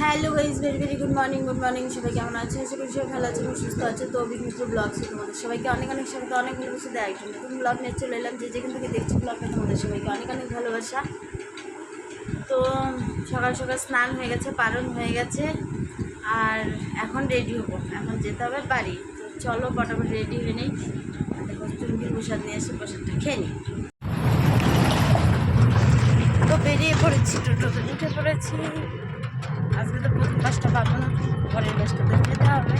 Hello guys very very good morning good morning সবাই কেমন আছে আশা করি সবাই ভালো আছে এবং সুস্থ আছে তো অভিক মিত্র ব্লগ সে তোমাদের সবাইকে অনেক অনেক সবাইকে অনেক ভালোবাসা দেয় একজন নতুন ব্লগ নিয়ে চলে এলাম, যে যেখান থেকে দেখছি ব্লগটা তোমাদের সবাইকে অনেক অনেক ভালোবাসা। তো সকাল সকাল স্নান হয়ে গেছে, পালন হয়ে গেছে, আর এখন রেডি হব। এখন যেতে হবে বাড়ি। তো চলো, পটাপট রেডি হয়ে নেই। দেখো চুমকির প্রসাদ নিয়ে এসে প্রসাদটা খেয়ে নিই। বেরিয়ে পড়েছি টোটোতে উঠে পড়েছি। আজকে তো প্রথম বাসটা পাবো না, পরের বাসটাতে যেতে হবে।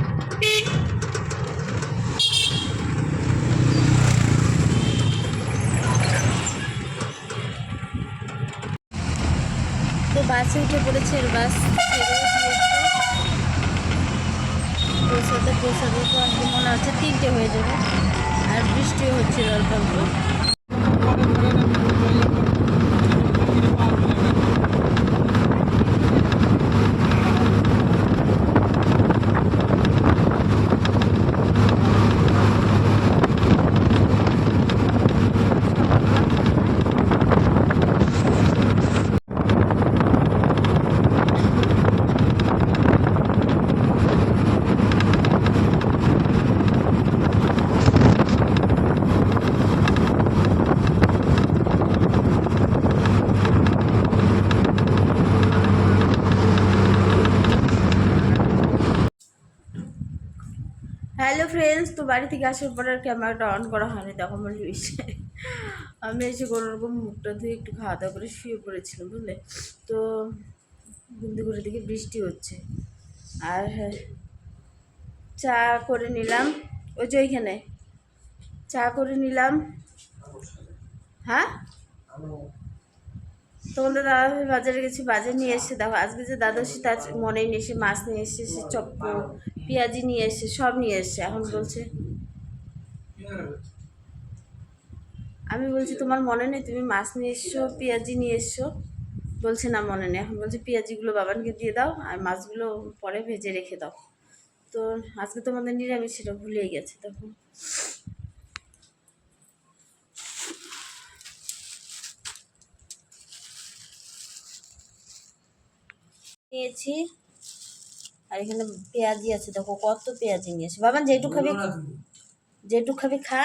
তো বাসে উঠে পড়েছে এর বাস পৌঁছাতে পৌঁছাতে তো আজকে মনে হচ্ছে তিনটে হয়ে যাবে, আর বৃষ্টিও হচ্ছিল অল্প হ্যালো ফ্রেন্ডস, তো বাড়ি থেকে আসার পর আর ক্যামেরাটা অন করা হয়নি তখন বলি বিষয়। আমি এসে কোনো রকম মুখটা ধুয়ে একটু খাওয়া দাওয়া করে শুয়ে পড়েছিলাম, বুঝলে? তো ঘুমতে করে দিকে বৃষ্টি হচ্ছে। আর চা করে নিলাম। ওই যে ওইখানে। চা করে নিলাম। হ্যাঁ? তোমাদের দাদা ভাই বাজারে গেছি, বাজার নিয়ে এসে দেখো, আজকে যে দাদা সে তার মনেই নিয়ে এসে মাছ নিয়ে এসে সে চপ্প পেঁয়াজি নিয়ে এসে, সব নিয়ে এসে, এখন বলছে। আমি বলছি, তোমার মনে নেই? তুমি মাছ নিয়ে এসছো, পেঁয়াজি নিয়ে এসছো? বলছে, না, মনে নেই। এখন বলছে, পেঁয়াজিগুলো বাবানকে দিয়ে দাও আর মাছগুলো পরে ভেজে রেখে দাও। তো আজকে তোমাদের নিরামিষ, সেটা ভুলেই গেছে তখন। নিয়েছি। আর এখানে পেঁয়াজি আছে দেখো কত পেঁয়াজি নিয়েছে বাবা যেটুক খাবি যেটুক খাবি খা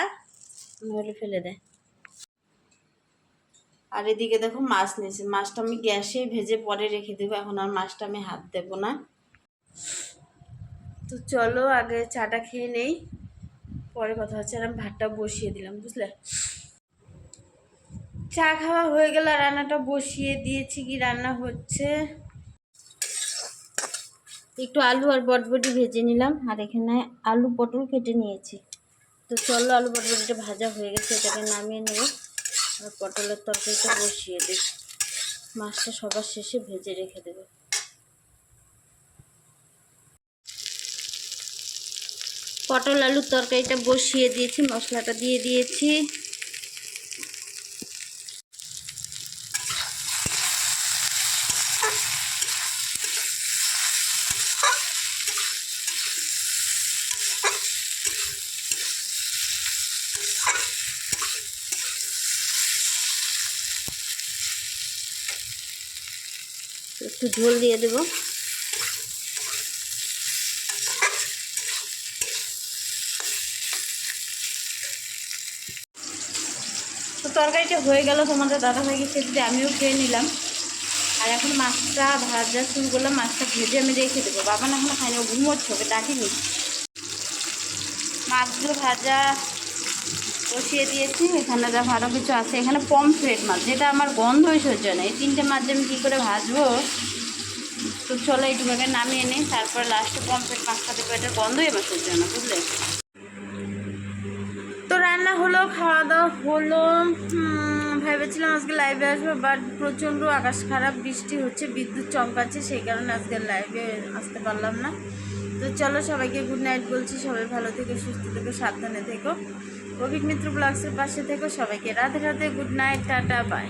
নইলে ফেলে দে। আর এদিকে দেখো মাছ নিয়েছে মাছটা আমি গ্যাসে ভেজে পরে রেখে দেবো এখন আর মাছটা আমি হাত দেবো না। তো চলো আগে চাটা খেয়ে নেই। পরে কথা হচ্ছে আর আমি ভাতটা বসিয়ে দিলাম বুঝলে? চা খাওয়া হয়ে গেল রান্নাটা বসিয়ে দিয়েছি কি রান্না হচ্ছে? একটু আলু আর বটবটি ভেজে নিলাম, আর এখানে আলু পটল কেটে নিয়েছি। তো চলো আলু বটবটিটা ভাজা হয়ে গেছে, এটাকে নামিয়ে নেব। আর পটলের তরকারিটা বসিয়ে দিই। মাছটা সবার শেষে ভেজে রেখে দেবো। পটল আলুর তরকারিটা বসিয়ে দিয়েছি, মশলাটা দিয়ে দিয়েছি। একটু ঝোল দিয়ে দেবো। তো তরকারিটা হয়ে গেল তোমাদের দাদা ভাইকে খেতে, আমিও খেয়ে নিলাম। আর এখন মাছটা ভাজা শুরু করলাম, মাছটা ভেজে আমি রেখে দেবো। বাবা না এখন খাইনি ও ঘুমোচ্ছে, ওকে ডাকিনি। মাছগুলো ভাজা বসিয়ে দিয়েছি, এখানে দেখো আরও কিছু আছে। এখানে পমফ্রেট মাছ, যেটা আমার গন্ধই সহ্য না। এই তিনটে মাছ আমি কী করে ভাজবো? তো চলো এইটুকুকে নামিয়ে নিই, তারপর লাস্টে পমফ্রেট মাছটা দেবো। এটার গন্ধই আমার সহ্য না, বুঝলে? তো রান্না হলো, খাওয়া দাওয়া হলো ভেবেছিলাম আজকে লাইভে আসব বাট প্রচণ্ড আকাশ খারাপ, বৃষ্টি হচ্ছে, বিদ্যুৎ চমকাচ্ছে, সেই কারণে আজকে লাইভে আসতে পারলাম না। তো চলো সবাইকে গুড নাইট বলছি, সবাই ভালো থেকো, সুস্থ থেকো, সাবধানে থেকো। অভিক মিত্র ব্লগসের পাশে থেকো, সবাইকে রাতে রাতে গুড নাইট টাটা বাই